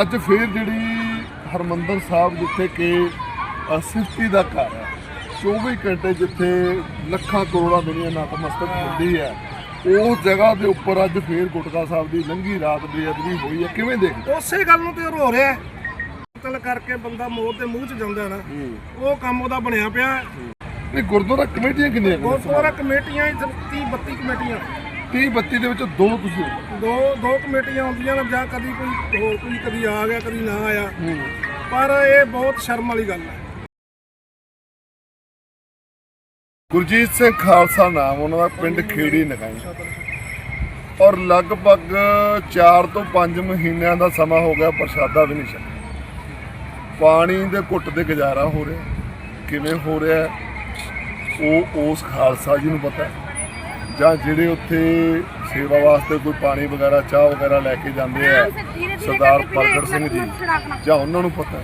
ਅੱਜ ਫੇਰ ਜਿਹੜੀ ਹਰਮੰਦਰ ਸਾਹਿਬ ਜਿੱਥੇ ਕਿ ਸਿਫਤੀ ਦਾ ਘਰ ਹੈ 24 ਘੰਟੇ ਜਿੱਥੇ ਲੱਖਾਂ ਕਰੋੜਾਂ ਦੁਨੀਆ ਨਤਮਸਤਕ ਹੁੰਦੀ ਹੈ ਉਸ ਜਗ੍ਹਾ ਦੇ ਉੱਪਰ ਅੱਜ ਫੇਰ ਗੁਟਕਾ ਸਾਹਿਬ ਦੀ ਲੰਘੀ ਰਾਤ ਬੇਅਦਬੀ ਹੋਈ ਹੈ ਕਿਵੇਂ ਦੇਖਦੇ ਉਸੇ ਗੱਲ ਨੂੰ ਤੇ ਰੋ ਰਿਹਾ ਹੈ। ਕਤਲ ਕਰਕੇ ਬੰਦਾ ਮੌਤ ਦੇ ਮੂੰਹ 'ਚ ਜਾਂਦਾ ਨਾ ਉਹ ਕੰਮ ਉਹਦਾ ਬਣਿਆ ਪਿਆ ਹੈ। ਨਹੀਂ ਗੁਰਦੁਆਰਾ ਕਮੇਟੀਆਂ ਕਿੰਨੀਆਂ ਕੁ ਨੇ? ਗੁਰਦੁਆਰਾ ਕਮੇਟੀਆਂ 30 32 ਕਮੇਟੀਆਂ 30 32 ਦੇ ਵਿੱਚ ਦੋ ਤੁਸੀਂ? ਦੋ ਦੋ ਕਮੇਟੀਆਂ ਹੁੰਦੀਆਂ ਨੇ ਜਾਂ ਕਦੀ ਕੋਈ ਹੋਰ ਕੋਈ ਕਦੀ ਆ ਗਿਆ ਕਦੀ ਨਾ ਆਇਆ। ਪਰ ਇਹ ਬਹੁਤ ਸ਼ਰਮ ਵਾਲੀ ਗੱਲ ਹੈ। ਗੁਰਜੀਤ ਸਿੰਘ ਖਾਲਸਾ ਨਾਮ ਉਹਨਾਂ ਦਾ ਪਿੰਡ ਖੇੜੀ ਨਗਾਈ। ਔਰ ਲਗਭਗ 4 ਤੋਂ 5 ਮਹੀਨਿਆਂ ਦਾ ਸਮਾਂ ਹੋ ਗਿਆ ਪ੍ਰਸ਼ਾਦਾ ਵੀ ਨਹੀਂ ਛਕਿਆ। ਪਾਣੀ ਦੇ ਘੁੱਟ ਦੇ ਗੁਜ਼ਾਰਾ ਹੋ ਰਿਹਾ। ਕਿਵੇਂ ਹੋ ਰਿਹਾ ਉਹ ਉਸ ਖਾਲਸਾ ਜੀ ਨੂੰ ਪਤਾ ਹੈ। ਜਾਂ ਜਿਹੜੇ ਉੱਥੇ ਸੇਵਾ ਵਾਸਤੇ ਕੋਈ ਪਾਣੀ ਵਗੈਰਾ ਚਾਹ ਵਗੈਰਾ ਲੈ ਕੇ ਜਾਂਦੇ ਆ ਸਰਦਾਰ ਪ੍ਰਗਟ ਸਿੰਘ ਜੀ ਜਾਂ ਉਹਨਾਂ ਨੂੰ ਪਤਾ।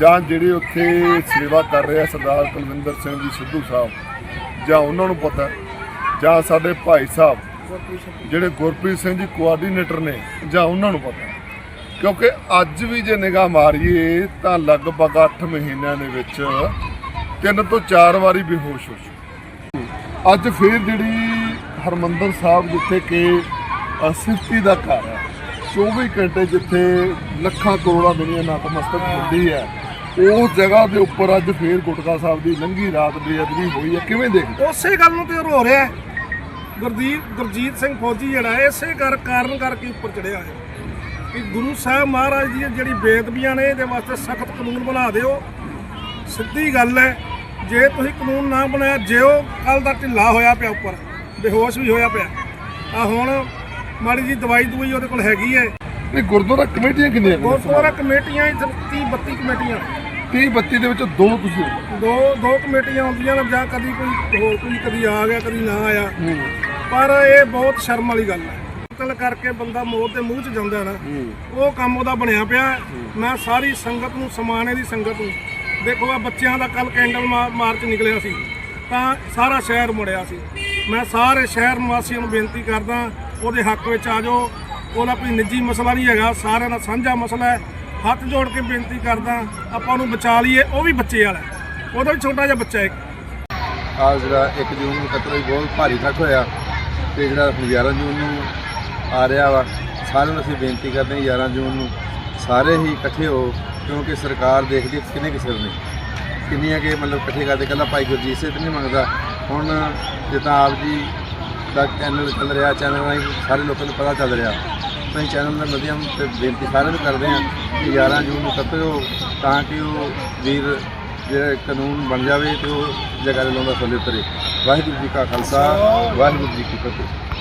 ਜਾਂ ਜਿਹੜੇ ਉੱਥੇ ਸੇਵਾ ਕਰ ਰਹੇ ਆ ਸਰਦਾਰ ਕੁਲਵਿੰਦਰ ਸਿੰਘ ਜੀ ਸਿੱਧੂ ਸਾਹਿਬ ਜਾਂ ਉਹਨਾਂ ਨੂੰ ਪਤਾ। ਜਾਂ ਸਾਡੇ ਭਾਈ ਸਾਹਿਬ ਜਿਹੜੇ ਗੁਰਪ੍ਰੀਤ ਸਿੰਘ ਜੀ ਕੋਆਰਡੀਨੇਟਰ ਨੇ ਜਾਂ ਉਹਨਾਂ ਨੂੰ ਪਤਾ। ਕਿਉਂਕਿ ਅੱਜ ਵੀ ਜੇ ਨਿਗਾਹ ਮਾਰੀਏ ਤਾਂ ਲਗਭਗ 8 ਮਹੀਨਿਆਂ ਦੇ ਵਿੱਚ ਤਿੰਨ ਤੋਂ ਚਾਰ ਵਾਰੀ ਬੇਹੋਸ਼ ਹੋ ਚੁੱਕੇ ਅੱਜ ਫੇਰ ਜਿਹੜੀ ਹਰਮੰਦਰ ਸਾਹਿਬ ਜਿੱਥੇ ਕਿ ਅ, ਸਿਫਤੀ ਦਾ ਘਰ ਹੈ। 24 ਘੰਟੇ ਜਿੱਥੇ ਲੱਖਾਂ ਕਰੋੜਾਂ ਦੁਨੀਆ ਨਤਮਸਤਕ ਹੁੰਦੀ ਹੈ। ਉਸ ਜਗ੍ਹਾ ਦੇ ਉੱਪਰ ਅੱਜ ਫੇਰ ਗੁਟਕਾ ਸਾਹਿਬ ਦੀ ਲੰਘੀ ਰਾਤ ਬੇਅਦਬੀ ਹੋਈ ਹੈ। ਕਿਵੇਂ ਦੇਖਦੇ ਉਸੇ ਗੱਲ ਨੂੰ ਤੇ ਰੋ ਰਿਹਾ ਗੁਰਦੀਪ ਗੁਰਜੀਤ ਸਿੰਘ ਫੌਜੀ ਜਿਹੜਾ ਇਸੇ ਕਰ ਕਾਰਨ ਕਰਕੇ ਉੱਪਰ ਚੜਿਆ ਹੈ। ਕਿ ਗੁਰੂ ਸਾਹਿਬ ਮਹਾਰਾਜ ਦੀ ਜਿਹੜੀ ਬੇਅਦਬੀਆਂ ਨੇ ਇਹਦੇ ਵਾਸਤੇ ਸਖਤ ਕਾਨੂੰਨ ਬਣਾ ਦਿਓ। ਸਿੱਧੀ ਗੱਲ ਹੈ ਜੇ ਤੁਸੀਂ ਕਾਨੂੰਨ ਨਾ ਬਣਾਇਆ ਜੇ ਉਹ ਕੱਲ ਦਾ ਢਿੱਲਾ ਹੋਇਆ ਪਿਆ ਉੱਪਰ। ਬੇਹੋਸ਼ ਵੀ ਹੋਇਆ ਪਿਆ। ਆ ਹੁਣ ਮਾੜੀ ਜੀ ਦਵਾਈ ਦਵਾਈ ਉਹਦੇ ਕੋਲ ਹੈਗੀ ਹੈ ਨਹੀਂ ਗੁਰਦੁਆਰਾ ਕਮੇਟੀਆਂ ਕਿੰਨੀਆਂ ਨੇ? ਗੁਰਦੁਆਰਾ ਕਮੇਟੀਆਂ 30 32 ਕਮੇਟੀਆਂ। 30 32 ਦੇ ਵਿੱਚ ਦੋ ਤੁਸੀਂ? ਦੋ ਦੋ ਕਮੇਟੀਆਂ ਹੁੰਦੀਆਂ ਨੇ ਜਾਂ ਕਦੀ ਕੋਈ ਹੋਰ ਕੋਈ ਕਦੀ ਆ ਗਿਆ ਕਦੀ ਨਾ ਆਇਆ। ਪਰ ਇਹ ਬਹੁਤ ਸ਼ਰਮ ਵਾਲੀ ਗੱਲ ਹੈ ਕਤਲ ਕਰਕੇ ਬੰਦਾ ਮੌਤ ਦੇ ਮੂੰਹ 'ਚ ਜਾਂਦਾ ਨਾ ਉਹ ਕੰਮ ਉਹਦਾ ਬਣਿਆ ਪਿਆ। ਮੈਂ ਸਾਰੀ ਸੰਗਤ ਨੂੰ ਸਮਾਨੇ ਦੀ ਸੰਗਤ ਨੂੰ ਦੇਖੋ ਆ ਬੱਚਿਆਂ ਦਾ ਕੱਲ ਕੈਂਡਲ ਮਾਰਚ ਨਿਕਲਿਆ ਸੀ ਤਾਂ ਸਾਰਾ ਸ਼ਹਿਰ ਮੁੜਿਆ ਸੀ। ਮੈਂ ਸਾਰੇ ਸ਼ਹਿਰ ਨਿਵਾਸੀਆਂ ਨੂੰ ਬੇਨਤੀ ਕਰਦਾ, ਉਹਦੇ ਹੱਕ ਵਿੱਚ ਆ ਜਾਓ। ਉਹਦਾ ਕੋਈ ਨਿੱਜੀ ਮਸਲਾ ਨਹੀਂ ਹੈਗਾ, ਸਾਰਿਆਂ ਦਾ ਸਾਂਝਾ ਮਸਲਾ ਹੈ। ਹੱਥ ਜੋੜ ਕੇ ਬੇਨਤੀ ਕਰਦਾ, ਆਪਾਂ ਉਹਨੂੰ ਬਚਾ ਲਈਏ, ਉਹ ਵੀ ਬੱਚੇ ਵਾਲਾ ਉਹਦਾ ਵੀ ਛੋਟਾ ਜਿਹਾ ਬੱਚਾ ਹੈ ਇੱਕ। ਆ ਜਿਹੜਾ 1 ਜੂਨ ਨੂੰ ਕਤਲ ਹੋਈ ਬਹੁਤ ਭਾਰੀ ਇਕੱਠ ਹੋਇਆ, ਤੇ ਜਿਹੜਾ 11 ਜੂਨ ਨੂੰ ਆ ਰਿਹਾ ਵਾ, ਸਾਰਿਆਂ ਨੂੰ ਅਸੀਂ ਬੇਨਤੀ ਕਰਦੇ ਹਾਂ 11 ਜੂਨ ਨੂੰ ਸਾਰੇ ਹੀ ਇਕੱਠੇ ਹੋ, ਕਿਉਂਕਿ ਸਰਕਾਰ ਦੇਖਦੀ ਕਿੰਨੇ ਕਿਸੇ ਨੇ। ਕਿੰਨੀਆਂ ਕਿ ਮਤਲਬ ਇਕੱਠੇ ਕਰਦੇ ਕੱਲਾ ਭਾਈ ਗੁਰਜੀਤ ਸਿੰਘ ਨਹੀਂ ਮੰਗਦਾ। ਹੁਣ ਜਿੱਦਾਂ ਆਪ ਜੀ ਦਾ ਚੈਨਲ ਚੱਲ ਰਿਹਾ ਚੈਨਲ ਰਾਹੀਂ ਸਾਰੇ ਲੋਕਾਂ ਨੂੰ ਪਤਾ ਚੱਲ ਰਿਹਾ। ਅਸੀਂ ਚੈਨਲ ਦਾ ਮਧਿਅਮ ਤੇ ਬੇਨਤੀ ਸਾਰਿਆਂ ਨੂੰ ਕਰਦੇ ਹਾਂ ਕਿ 11 ਜੂਨ ਨੂੰ ਇਕੱਠੇ ਹੋ ਤਾਂ ਕਿ ਉਹ ਵੀਰ ਜਿਹੜਾ ਕਾਨੂੰਨ ਬਣ ਜਾਵੇ ਤੇ ਉਹ ਜਗ੍ਹਾ ਦੇ ਲਾਉਂਦਾ ਥੱਲੇ ਉਤਰੇ ਵਾਹਿਗੁਰੂ ਜੀ ਕਾ ਖਾਲਸਾ, ਵਾਹਿਗੁਰੂ ਜੀ ਕੀ ਫਤਿਹ।